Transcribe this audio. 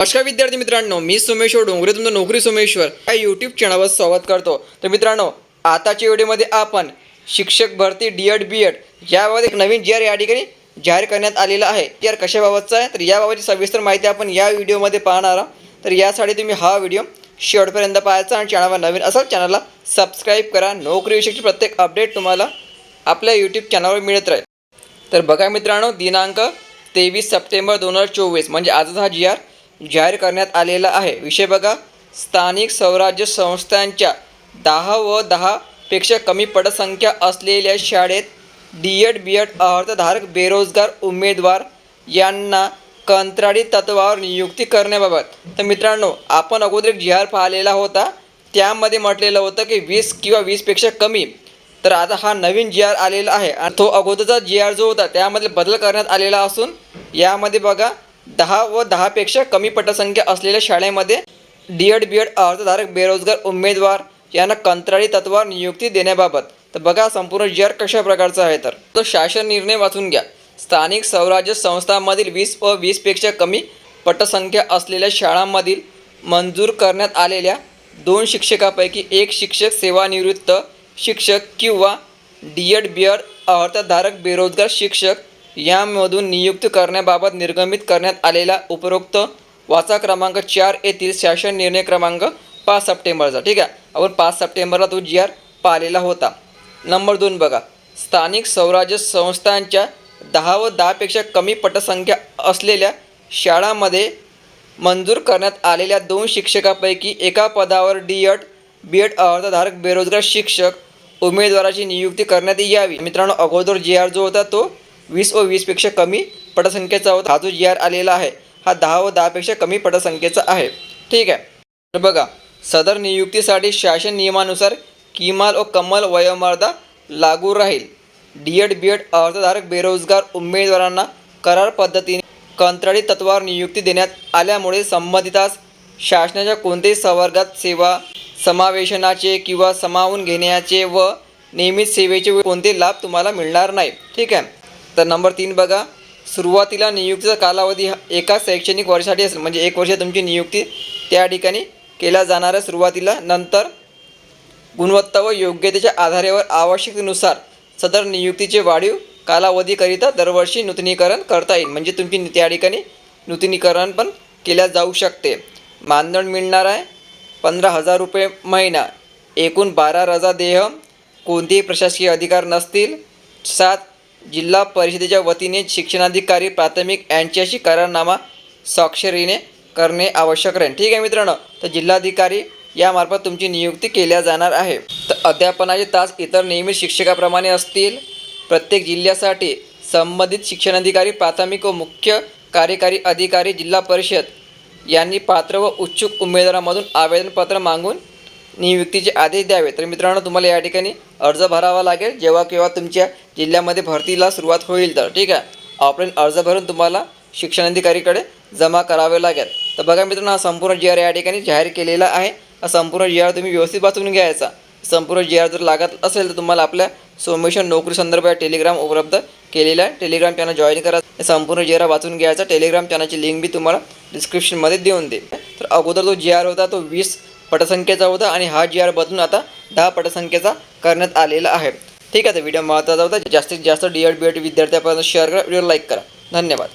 नमस्कार विद्यार्थी मित्रांनो मी सोमेश्वर डोंगरे तुमचं नोकरी सोमेश्वर या यूट्यूब चॅनलवर स्वागत करतो. तर मित्रांनो आताच्या व्हिडिओमध्ये आपण शिक्षक भरती डी एड बी एड याबाबत एक नवीन जी आर या ठिकाणी जाहीर करण्यात आलेला आहे. जी आर कशाबाबतचा आहे? तर याबाबतची सविस्तर माहिती आपण या व्हिडिओमध्ये पाहणार आहोत. तर यासाठी तुम्ही हा व्हिडिओ शेवटपर्यंत पाहायचा आणि चॅनलवर नवीन असाल चॅनलला सबस्क्राईब करा. नोकरीविषयीची प्रत्येक अपडेट तुम्हाला आपल्या यूट्यूब चॅनलवर मिळत राहील. तर बघा मित्रांनो दिनांक तेवीस सप्टेंबर दोन हजार चोवीस म्हणजे आजचा हा जी आर जाहीर करण्यात आलेला आहे. विषय बघा. स्थानिक स्वराज्य संस्थांच्या दहा व दहापेक्षा कमी पटसंख्या असलेल्या शाळेत डी एड बी एड अर्थधारक बेरोजगार उमेदवार यांना कंत्राटी तत्वावर नियुक्ती करण्याबाबत. तर मित्रांनो आपण अगोदर एक जी आर पाहिलेला होता. त्यामध्ये म्हटलेलं होतं की वीस किंवा वीसपेक्षा कमी. तर आता हा नवीन जी आर आलेला आहे. आणि तो अगोदरचा जी आर जो होता त्यामध्ये बदल करण्यात आलेला असून यामध्ये बघा दहा व दहापेक्षा कमी पटसंख्या असलेल्या शाळेमध्ये डी एड बी एड अर्जधारक बेरोजगार उमेदवार यांना कंत्राळी तत्वावर नियुक्ती देण्याबाबत. तर बघा संपूर्ण जी आर कशा प्रकारचा आहे तर. तो शासन निर्णय वाचून घ्या. स्थानिक स्वराज्य संस्थांमधील वीस व वीसपेक्षा कमी पटसंख्या असलेल्या शाळांमधील मंजूर करण्यात आलेल्या दोन शिक्षकापैकी एक शिक्षक सेवानिवृत्त शिक्षक किंवा डी एड बी एड अर्थधारक बेरोजगार शिक्षक यामधून नियुक्त करण्याबाबत निर्गमित करण्यात आलेला उपरोक्त वाचा क्रमांक चार येथील शासन निर्णय क्रमांक पाच सप्टेंबरचा. ठीक आहे? आपण पाच सप्टेंबरला तो जी आर पाहिलेला होता. नंबर दोन बघा. स्थानिक स्वराज्य संस्थांच्या दहा व दहापेक्षा कमी पटसंख्या असलेल्या शाळांमध्ये मंजूर करण्यात आलेल्या दोन शिक्षकापैकी एका पदावर डी एड बी एड अर्हताधारक बेरोजगार शिक्षक उमेदवाराची नियुक्ती करण्यात यावी. मित्रांनो अगोदर जी आर जो होता तो वीस व वीसपेक्षा कमी पटसंख्येचा होता. हा जो जी आर आलेला आहे हा दहा व दहापेक्षा कमी पटसंख्येचा आहे. ठीक आहे. तर बघा सदर नियुक्तीसाठी शासन नियमानुसार किमाल व कमाल वयोमर्यादा लागू राहील. डी एड बी एड अर्जधारक बेरोजगार उमेदवारांना करार पद्धतीने कंत्राटी तत्वावर नियुक्ती देण्यात आल्यामुळे संबंधितास शासनाच्या कोणत्याही संवर्गात सेवा समावेशनाचे किंवा समावून घेण्याचे व नियमित सेवेचे कोणते लाभ तुम्हाला मिळणार नाही. ठीक आहे. तर नंबर तीन बघा. सुरुवातीला नियुक्तीचा कालावधी हा एका शैक्षणिक वर्षासाठी असेल म्हणजे एक वर्ष तुमची नियुक्ती त्या ठिकाणी केल्या जाणाऱ्या सुरुवातीला नंतर गुणवत्ता व योग्यतेच्या आधारेवर आवश्यकतेनुसार सदर नियुक्तीचे वाढीव कालावधीकरिता दरवर्षी नूतनीकरण करता येईल. म्हणजे तुमची त्या ठिकाणी नूतनीकरण पण केल्या जाऊ शकते. मानदंड मिळणार आहे पंधरा हजार रुपये महिना. एकूण बारा रजा देह कोणतेही प्रशासकीय अधिकार नसतील. सात जिल्हा परिषदेच्या वतीने शिक्षणाधिकारी प्राथमिक यांच्याशी करारनामा स्वाक्षरीने करणे आवश्यक राहील. ठीक आहे मित्रांनो तर जिल्हाधिकारी यामार्फत तुमची नियुक्ती केल्या जाणार आहे. तर अध्यापनाचे तास इतर नियमित शिक्षकाप्रमाणे असतील. प्रत्येक जिल्ह्यासाठी संबंधित शिक्षणाधिकारी प्राथमिक व मुख्य कार्यकारी अधिकारी जिल्हा परिषद यांनी पात्र व उत्सुक उमेदवारांमधून आवेदनपत्र मागून नियुक्तीचे आदेश द्यावे तर मित्रांनो तुम्हाला या ठिकाणी अर्ज भरावा लागेल. जेव्हा केव्हा तुमच्या जिल्ह्यामध्ये भरतीला सुरुवात होईल तर ठीक आहे? ऑफलाईन अर्ज भरून तुम्हाला शिक्षणाधिकारीकडे जमा करावे लागेल. तर बघा मित्रांनो हा संपूर्ण जी आर या ठिकाणी जाहीर केलेला आहे. हा संपूर्ण जी आर तुम्ही व्यवस्थित वाचून घ्यायचा. संपूर्ण जी आर जर लागत असेल तर तुम्हाला आपल्या सोमेश्वर नोकरी संदर्भात टेलिग्राम उपलब्ध केलेला आहे. टेलिग्राम चॅनल जॉईन करा. संपूर्ण जी आर वाचून घ्यायचा. टेलिग्राम चॅनलची लिंक मी तुम्हाला डिस्क्रिप्शनमध्ये देऊन दे तर अगोदर जो जी आर होता तो वीस पटसंख्येचा होता आणि हा जी आर बदलून आता दहा पटसंख्येचा करण्यात आलेला आहे. ठीक आहे तर व्हिडिओ महत्त्वाचा होता. जास्तीत जास्त डी एड बी एड विद्यार्थ्यापर्यंत शेअर करा. व्हिडिओ लाईक करा. धन्यवाद.